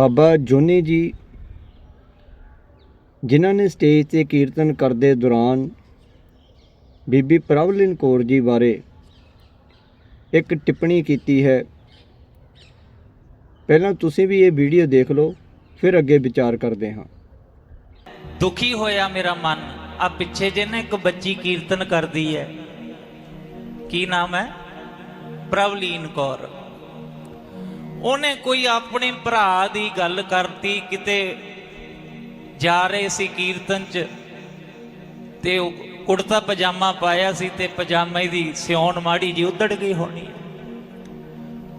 ਬਾਬਾ ਜੋਨੀ ਜੀ, ਜਿਨ੍ਹਾਂ ਨੇ ਸਟੇਜ ਤੇ ਕੀਰਤਨ ਕਰਦੇ ਦੌਰਾਨ ਬੀਬੀ ਪ੍ਰਭਲੀਨ ਕੌਰ ਜੀ ਬਾਰੇ ਇੱਕ ਟਿੱਪਣੀ ਕੀਤੀ ਹੈ। ਪਹਿਲਾਂ ਤੁਸੀਂ ਵੀ ਇਹ ਵੀਡੀਓ ਦੇਖ ਲਓ, ਫਿਰ ਅੱਗੇ ਵਿਚਾਰ ਕਰਦੇ ਹਾਂ। ਦੁਖੀ ਹੋਇਆ ਮੇਰਾ ਮਨ, ਆ ਪਿੱਛੇ ਜੇ ਨਾ ਇੱਕ ਬੱਚੀ ਕੀਰਤਨ ਕਰਦੀ ਹੈ। ਕੀ ਨਾਮ ਹੈ? ਪ੍ਰਵਲੀਨ ਕੌਰ। ਉਹਨੇ ਕੋਈ ਆਪਣੇ ਭਰਾ ਦੀ ਗੱਲ ਕਰਤੀ, ਕਿਤੇ ਜਾ ਰਹੇ ਸੀ ਕੀਰਤਨ ਚ, ਤੇ ਉਹ ਕੁੜਤਾ ਪਜਾਮਾ ਪਾਇਆ ਸੀ ਤੇ ਪਜਾਮੇ ਦੀ ਸਿਉਣ ਮਾੜੀ ਜੀ ਉਧੜ ਗਈ ਹੋਣੀ।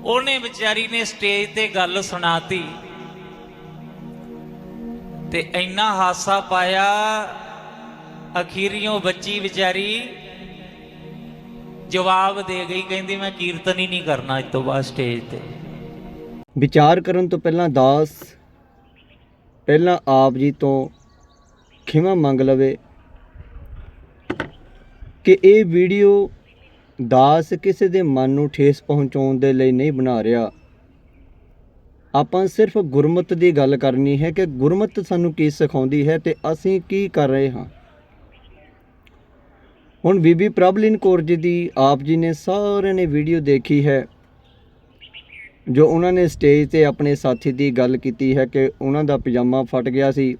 ਉਹਨੇ ਵਿਚਾਰੀ ਨੇ ਸਟੇਜ ਤੇ ਗੱਲ ਸੁਣਾਤੀ, ਤੇ ਇੰਨਾ ਹਾਸਾ ਪਾਇਆ, ਅਖੀਰੀਓ ਬੱਚੀ ਵਿਚਾਰੀ ਜਵਾਬ ਦੇ ਗਈ, ਕਹਿੰਦੀ ਮੈਂ ਕੀਰਤਨ ਹੀ ਨਹੀਂ ਕਰਨਾ ਇਸ ਤੋਂ ਬਾਅਦ ਸਟੇਜ ਤੇ। ਵਿਚਾਰ ਕਰਨ ਤੋਂ ਪਹਿਲਾਂ ਦਾਸ ਪਹਿਲਾਂ ਆਪ ਜੀ ਤੋਂ ਖਿਮਾ ਮੰਗ ਲਵੇ ਕਿ ਇਹ ਵੀਡੀਓ ਦਾਸ ਕਿਸੇ ਦੇ ਮਨ ਨੂੰ ਠੇਸ ਪਹੁੰਚਾਉਣ ਦੇ ਲਈ ਨਹੀਂ ਬਣਾ ਰਿਹਾ। ਆਪਾਂ ਸਿਰਫ ਗੁਰਮਤ ਦੀ ਗੱਲ ਕਰਨੀ ਹੈ ਕਿ ਗੁਰਮਤ ਸਾਨੂੰ ਕੀ ਸਿਖਾਉਂਦੀ ਹੈ ਤੇ ਅਸੀਂ ਕੀ ਕਰ ਰਹੇ ਹਾਂ। ਹੁਣ ਬੀਬੀ ਪ੍ਰਭਲੀਨ ਕੌਰ ਜੀ ਦੀ ਆਪ ਜੀ ਨੇ ਸਾਰਿਆਂ ਨੇ ਵੀਡੀਓ ਦੇਖੀ ਹੈ। ਜੋ ਉਹਨਾਂ ਨੇ ਸਟੇਜ ਤੇ ਆਪਣੇ ਸਾਥੀ ਦੀ ਗੱਲ ਕੀਤੀ ਹੈ ਕਿ ਉਹਨਾਂ ਦਾ ਪਜਾਮਾ ਫਟ ਗਿਆ ਸੀ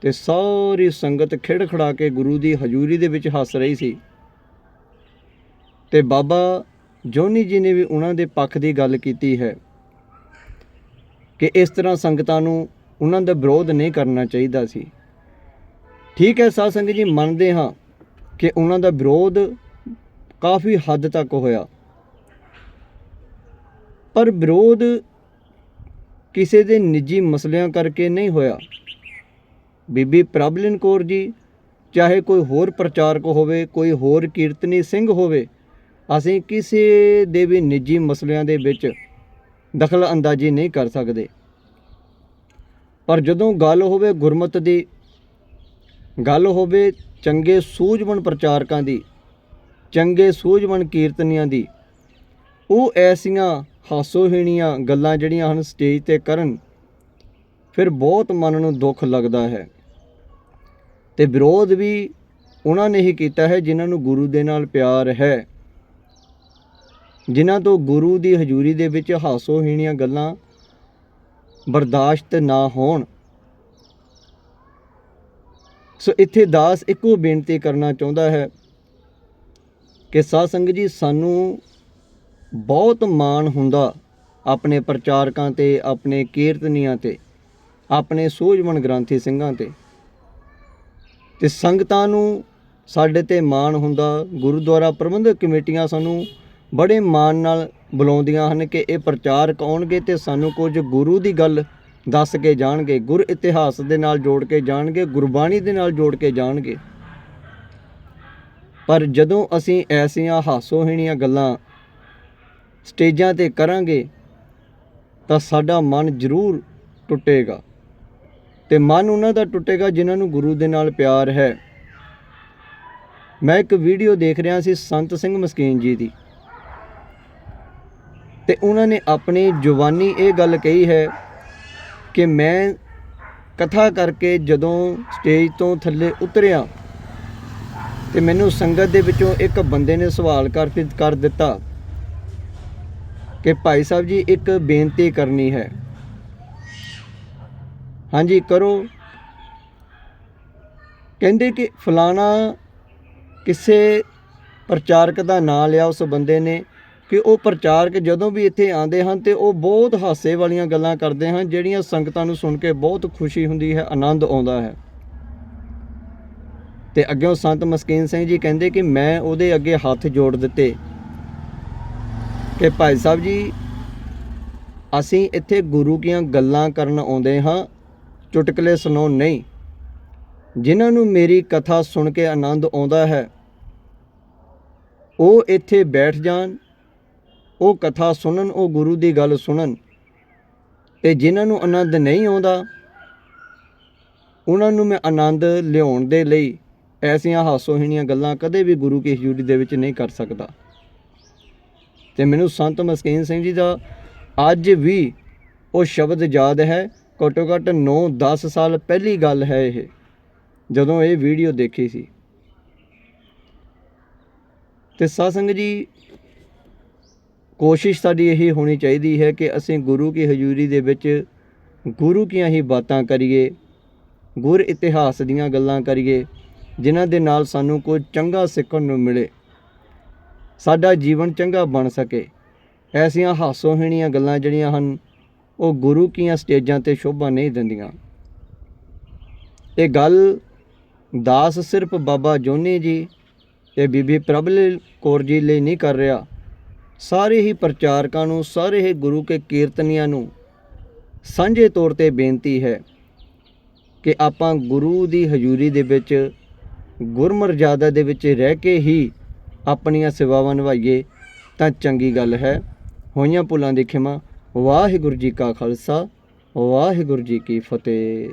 ਤੇ ਸਾਰੀ ਸੰਗਤ ਖਿੜ ਖੜਾ ਕੇ ਗੁਰੂ ਦੀ ਹਜ਼ੂਰੀ ਦੇ ਵਿੱਚ ਹੱਸ ਰਹੀ ਸੀ। ਤੇ ਬਾਬਾ ਜੋਨੀ ਜੀ ਨੇ ਵੀ ਉਹਨਾਂ ਦੇ ਪੱਖ ਦੀ ਗੱਲ ਕੀਤੀ ਹੈ ਕਿ ਇਸ ਤਰ੍ਹਾਂ ਸੰਗਤਾਂ ਨੂੰ ਉਹਨਾਂ ਦਾ ਵਿਰੋਧ ਨਹੀਂ ਕਰਨਾ ਚਾਹੀਦਾ ਸੀ। ਠੀਕ ਹੈ ਸਾਧ ਸੰਗਤ ਜੀ, ਮੰਨਦੇ ਹਾਂ ਕਿ ਉਹਨਾਂ ਦਾ ਵਿਰੋਧ ਕਾਫੀ ਹੱਦ ਤੱਕ ਹੋਇਆ। ਪਰ ਵਿਰੋਧ ਕਿਸੇ ਦੇ ਨਿੱਜੀ ਮਸਲਿਆਂ ਕਰਕੇ ਨਹੀਂ ਹੋਇਆ। ਬੀਬੀ ਪ੍ਰਬਲਿਨ ਕੌਰ ਜੀ, ਚਾਹੇ ਕੋਈ ਹੋਰ ਪ੍ਰਚਾਰਕ ਹੋਵੇ, ਕੋਈ ਹੋਰ ਕੀਰਤਨੀ ਸਿੰਘ ਹੋਵੇ, ਅਸੀਂ ਕਿਸੇ ਦੇ ਵੀ ਨਿੱਜੀ ਮਸਲਿਆਂ ਦੇ ਵਿੱਚ ਦਖਲ ਅੰਦਾਜ਼ੀ ਨਹੀਂ ਕਰ ਸਕਦੇ। ਪਰ ਜਦੋਂ ਗੱਲ ਹੋਵੇ ਗੁਰਮਤ ਦੀ, ਗੱਲ ਹੋਵੇ ਚੰਗੇ ਸੂਝਵਾਨ ਪ੍ਰਚਾਰਕਾਂ ਦੀ, ਚੰਗੇ ਸੂਝਵਾਨ ਕੀਰਤਨੀਆਂ ਦੀ, ਉਹ ਐਸੀਆਂ ਹਾਸੋਹੀਣੀਆਂ ਗੱਲਾਂ ਜਿਹੜੀਆਂ ਹਨ ਸਟੇਜ ਤੇ ਕਰਨ, ਫਿਰ ਬਹੁਤ ਮਨ ਨੂੰ ਦੁੱਖ ਲੱਗਦਾ ਹੈ। ਤੇ ਵਿਰੋਧ ਵੀ ਉਹਨਾਂ ਨੇ ਹੀ ਕੀਤਾ ਹੈ ਜਿਨ੍ਹਾਂ ਨੂੰ ਗੁਰੂ ਦੇ ਨਾਲ ਪਿਆਰ ਹੈ। ਜਿਨ੍ਹਾਂ ਤੋਂ ਗੁਰੂ ਦੀ ਹਜ਼ੂਰੀ ਦੇ ਵਿੱਚ ਹਾਸੋਹੀਣੀਆਂ ਗੱਲਾਂ ਬਰਦਾਸ਼ਤ ਨਾ ਹੋਣ। ਸੋ ਇੱਥੇ ਦਾਸ ਇੱਕੋ ਬੇਨਤੀ ਕਰਨਾ ਚਾਹੁੰਦਾ ਹੈ ਕਿ ਸਾਧ ਸੰਗਤ ਜੀ, ਸਾਨੂੰ ਬਹੁਤ ਮਾਣ ਹੁੰਦਾ ਆਪਣੇ ਪ੍ਰਚਾਰਕਾਂ ਤੇ, ਆਪਣੇ ਕੀਰਤਨੀਆਂ ਤੇ, ਆਪਣੇ ਸੋਝਵਣ ਗ੍ਰੰਥੀ ਸਿੰਘਾਂ ਤੇ। ਤੇ ਸੰਗਤਾਂ ਨੂੰ ਸਾਡੇ ਤੇ ਮਾਣ ਹੁੰਦਾ। ਗੁਰਦੁਆਰਾ ਪ੍ਰਬੰਧਕ ਕਮੇਟੀਆਂ ਸਾਨੂੰ ਬੜੇ ਮਾਣ ਨਾਲ ਬੁਲਾਉਂਦੀਆਂ ਹਨ ਕਿ ਇਹ ਪ੍ਰਚਾਰਕ ਆਉਣਗੇ ਤੇ ਸਾਨੂੰ ਕੁਝ ਗੁਰੂ ਦੀ ਗੱਲ ਦੱਸ ਕੇ ਜਾਣਗੇ, ਗੁਰ ਇਤਿਹਾਸ ਦੇ ਨਾਲ ਜੋੜ ਕੇ ਜਾਣਗੇ, ਗੁਰਬਾਣੀ ਦੇ ਨਾਲ ਜੋੜ ਕੇ ਜਾਣਗੇ। ਪਰ ਜਦੋਂ ਅਸੀਂ ਐਸੀਆਂ ਹਾਸੋਹੀਣੀਆਂ ਗੱਲਾਂ ਸਟੇਜਾਂ ਤੇ ਕਰਾਂਗੇ ਤਾਂ ਸਾਡਾ ਮਨ ਜ਼ਰੂਰ ਟੁੱਟੇਗਾ। ਤੇ ਮਨ ਉਹਨਾਂ ਦਾ ਟੁੱਟੇਗਾ ਜਿਨ੍ਹਾਂ ਨੂੰ ਗੁਰੂ ਦੇ ਨਾਲ ਪਿਆਰ ਹੈ। ਮੈਂ ਇੱਕ ਵੀਡੀਓ ਦੇਖ ਰਿਹਾ ਸੀ ਸੰਤ ਸਿੰਘ ਮਸਕੀਨ ਜੀ ਦੀ। ਤੇ ਉਹਨਾਂ ਨੇ ਆਪਣੀ ਜਵਾਨੀ ਇਹ ਗੱਲ ਕਹੀ ਹੈ ਕਿ ਮੈਂ ਕਥਾ ਕਰਕੇ ਜਦੋਂ ਸਟੇਜ ਤੋਂ ਥੱਲੇ ਉਤਰਿਆ ਤੇ ਮੈਨੂੰ ਸੰਗਤ ਦੇ ਵਿੱਚੋਂ ਇੱਕ ਬੰਦੇ ਨੇ ਸਵਾਲ ਕਰ ਕਰ ਦਿੱਤਾ। ਕਿ ਭਾਈ ਸਾਹਿਬ ਜੀ, ਇੱਕ ਬੇਨਤੀ ਕਰਨੀ ਹੈ। ਹਾਂਜੀ, ਕਰੋ। ਕਹਿੰਦੇ ਕਿ ਫਲਾਣਾ ਕਿਸੇ ਪ੍ਰਚਾਰਕ ਦਾ ਨਾਂ ਲਿਆ ਉਸ ਬੰਦੇ ਨੇ ਕਿ ਉਹ ਪ੍ਰਚਾਰਕ ਜਦੋਂ ਵੀ ਇੱਥੇ ਆਉਂਦੇ ਹਨ ਤੇ ਉਹ ਬਹੁਤ ਹਾਸੇ ਵਾਲੀਆਂ ਗੱਲਾਂ ਕਰਦੇ ਹਨ, ਜਿਹੜੀਆਂ ਸੰਗਤਾਂ ਨੂੰ ਸੁਣ ਕੇ ਬਹੁਤ ਖੁਸ਼ੀ ਹੁੰਦੀ ਹੈ, ਆਨੰਦ ਆਉਂਦਾ ਹੈ। ਤੇ ਉਹ ਸੰਤ ਮਸਕੀਨ ਸਿੰਘ ਜੀ ਕਹਿੰਦੇ ਕਿ ਮੈਂ ਉਹਦੇ ਅੱਗੇ ਹੱਥ ਜੋੜ ਦਿੱਤੇ। ਕਿ ਭਾਈ ਸਾਹਿਬ ਜੀ, ਅਸੀਂ ਇੱਥੇ ਗੁਰੂ ਦੀਆਂ ਗੱਲਾਂ ਕਰਨ ਆਉਂਦੇ ਹਾਂ, ਚੁਟਕਲੇ ਸੁਣਾਉਣ ਨਹੀਂ। ਜਿਨ੍ਹਾਂ ਨੂੰ ਮੇਰੀ ਕਥਾ ਸੁਣ ਕੇ ਆਨੰਦ ਆਉਂਦਾ ਹੈ, ਉਹ ਇੱਥੇ ਬੈਠ ਜਾਣ, ਉਹ ਕਥਾ ਸੁਣਨ, ਉਹ ਗੁਰੂ ਦੀ ਗੱਲ ਸੁਣਨ। ਤੇ ਜਿਨ੍ਹਾਂ ਨੂੰ ਆਨੰਦ ਨਹੀਂ ਆਉਂਦਾ, ਉਹਨਾਂ ਨੂੰ ਮੈਂ ਆਨੰਦ ਲਿਆਉਣ ਦੇ ਲਈ ਐਸੀਆਂ ਹਾਸੋਹੀਣੀਆਂ ਗੱਲਾਂ ਕਦੇ ਵੀ ਗੁਰੂ ਕੀ ਹਜ਼ੂਰੀ ਦੇ ਵਿੱਚ ਨਹੀਂ ਕਰ ਸਕਦਾ। ਤੇ ਮੈਨੂੰ ਸੰਤ ਮਸਕੀਨ ਸਿੰਘ ਜੀ ਦਾ ਅੱਜ ਵੀ ਉਹ ਸ਼ਬਦ ਯਾਦ ਹੈ। ਘੱਟੋ ਘੱਟ 9-10 ਸਾਲ ਪਹਿਲੀ ਗੱਲ ਹੈ ਇਹ, ਜਦੋਂ ਇਹ ਵੀਡੀਓ ਦੇਖੀ ਸੀ। ਤੇ ਸਾਸੰਗ ਜੀ, ਕੋਸ਼ਿਸ਼ ਸਾਡੀ ਇਹ ਹੋਣੀ ਚਾਹੀਦੀ ਹੈ ਕਿ ਅਸੀਂ ਗੁਰੂ ਕੀ ਹਜ਼ੂਰੀ ਦੇ ਵਿੱਚ ਗੁਰੂ ਕੀਆਂ ਹੀ ਬਾਤਾਂ ਕਰੀਏ, ਗੁਰ ਇਤਿਹਾਸ ਦੀਆਂ ਗੱਲਾਂ ਕਰੀਏ, ਜਿਨ੍ਹਾਂ ਦੇ ਨਾਲ ਸਾਨੂੰ ਕੋਈ ਚੰਗਾ ਸਿੱਖਣ ਨੂੰ ਮਿਲੇ। ਸਾਡਾ ਜੀਵਨ ਚੰਗਾ ਬਣ ਸਕੇ। ਐਸੀਆਂ ਹਾਸੋਹੀਣੀਆਂ ਗੱਲਾਂ ਜਿਹੜੀਆਂ ਹਨ, ਉਹ ਗੁਰੂ ਕੀਆਂ ਸਟੇਜਾਂ ਤੇ ਸ਼ੋਭਾ ਨਹੀਂ ਦਿੰਦੀਆਂ। ਇਹ ਗੱਲ ਦਾਸ ਸਿਰਫ ਬਾਬਾ ਜੋਨੀ ਜੀ ਤੇ ਬੀਬੀ ਪ੍ਰਭਲ ਕੌਰ ਜੀ ਲਈ ਨਹੀਂ ਕਰ ਰਿਹਾ। ਸਾਰੇ ਹੀ ਪ੍ਰਚਾਰਕਾਂ ਨੂੰ, ਸਾਰੇ ਹੀ ਗੁਰੂ ਕੇ ਕੀਰਤਨੀਆਂ ਨੂੰ ਸਾਂਝੇ ਤੌਰ ਤੇ ਬੇਨਤੀ ਹੈ ਕਿ ਆਪਾਂ ਗੁਰੂ ਦੀ ਹਜ਼ੂਰੀ ਦੇ ਵਿੱਚ, ਗੁਰਮਰਜ਼ਾਦਾ ਦੇ ਵਿੱਚ ਰਹਿ ਕੇ ਹੀ ਆਪਣੀਆਂ ਸੇਵਾਵਾਂ ਨਿਭਾਈਏ, ਤਾਂ ਚੰਗੀ ਗੱਲ ਹੈ। ਹੋਈਆਂ ਭੁੱਲਾਂ ਦੀ ਖਿਮਾ। ਵਾਹਿਗੁਰੂ ਜੀ ਕਾ ਖਾਲਸਾ, ਵਾਹਿਗੁਰੂ ਜੀ ਕੀ ਫਤਿਹ।